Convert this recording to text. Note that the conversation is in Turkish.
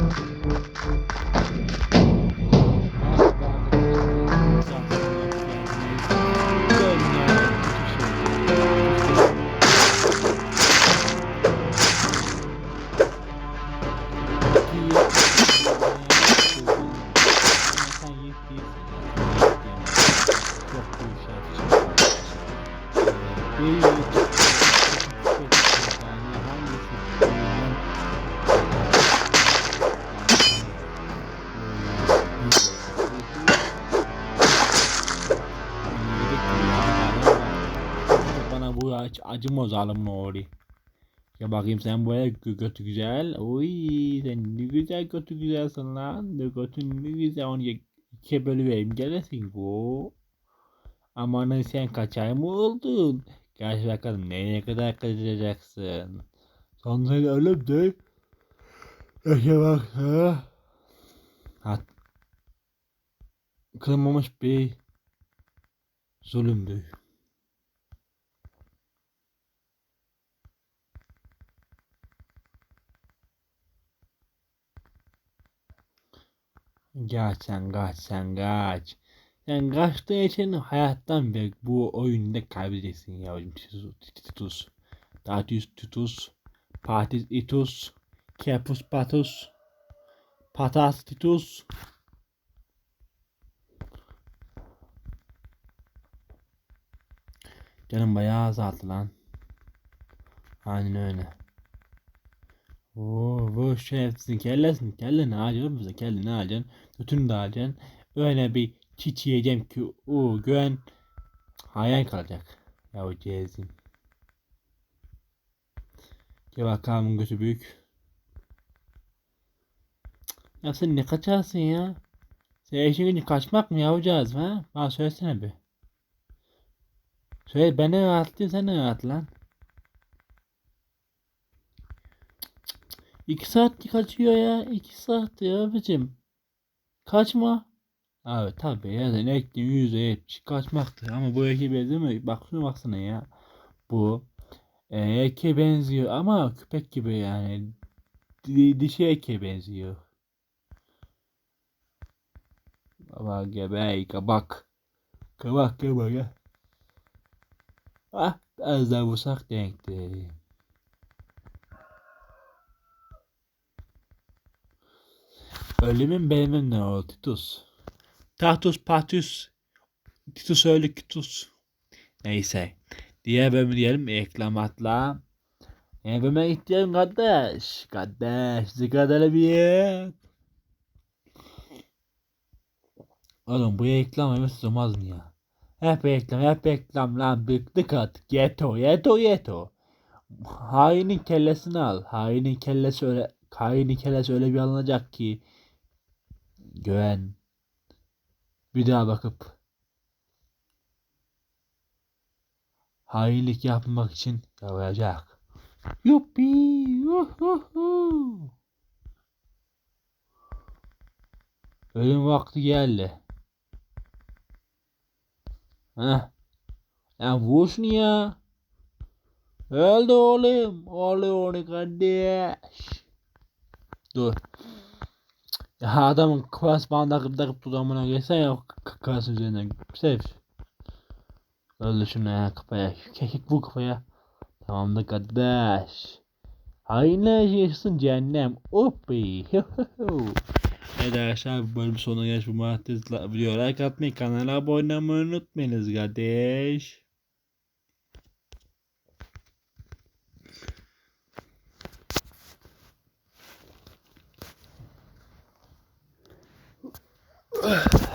Bana bu aç acıma zalim ori. Ya bakayım sen böyle gö- götü güzel. Oy sen ne güzel götü güzelsin lan. Ne götün ne güzel onu ye- ikiye bölüvereyim gelesin bu. Amanın sen kaç ay mı oldun? Gel bakalım nereye kadar kaçacaksın? Son sen ölüm de. Yaşa bak ha. Hat. Kılmamış bir zulümdü. Kaç sen kaç sen kaç. Sen kaçtığın için hayattan beri bu oyunda kaybedeceksin yavrum. Titus. Datius Titus. Patis Itus. Kepus Patus. Patas Titus. Canım bayağı azaldı lan. Aynen öyle. Oo, bu şerefsizin kellesini kelleni alacaksın bize kelleni alacaksın. Götünü de alacaksın. Öyle bir çiç yiyeceğim ki o güven hayal kalacak. Ya o cezim. Gel bakalım götü büyük. Ya sen ne kaçarsın ya? Sen işin gücün kaçmak mı yapacağız ha? Bana söylesene bir. Söyle ben ne rahatlayayım sen ne rahat lan. İki saat kaçıyor ya. iki saat ya abicim. Kaçma. Abi tabii ya sen ektin yüzde yetmiş kaçmaktır ama bu eke benziyor mu? Bak şuna baksana ya. Bu e, eke benziyor ama köpek gibi yani. Di- Dişi eke benziyor. Baba gebe kabak. Kabak kabak ya. Ah az daha vursak denkti. Ölümün benim ne oldu Titus? Tatus Patus. Titus öldü Titus. Neyse. Diğer bölümü diyelim eklamatla. Diğer bölüme gidiyorum kardeş. Kardeş. Yer. Oğlum bu reklam yemesi olmaz mı ya? Hep reklam, hep reklam lan bıktık artık. Yeto, yeto, yeto. Hainin kellesini al. Hainin kellesi öyle, hainin kellesi öyle bir alınacak ki. Güven. Bir daha bakıp hainlik yapmak için yarayacak. Yuppi! Ölüm vakti geldi. Heh. Ya vur şunu ya. Öldü oğlum. Oğlum kardeş. Dur. Ya adamın klas bandakıp takıp dudamına geçsen ya klas üzerinden. Sev. Öldü şunu ya kafaya. Kekik bu kafaya. Tamamdır kardeş. Hainler yaşasın cehennem. Uppi. Evet arkadaşlar bu bölüm sonuna gelmiş bu muhabbetler video like atmayı kanala abone olmayı unutmayınız kardeş. Ugh.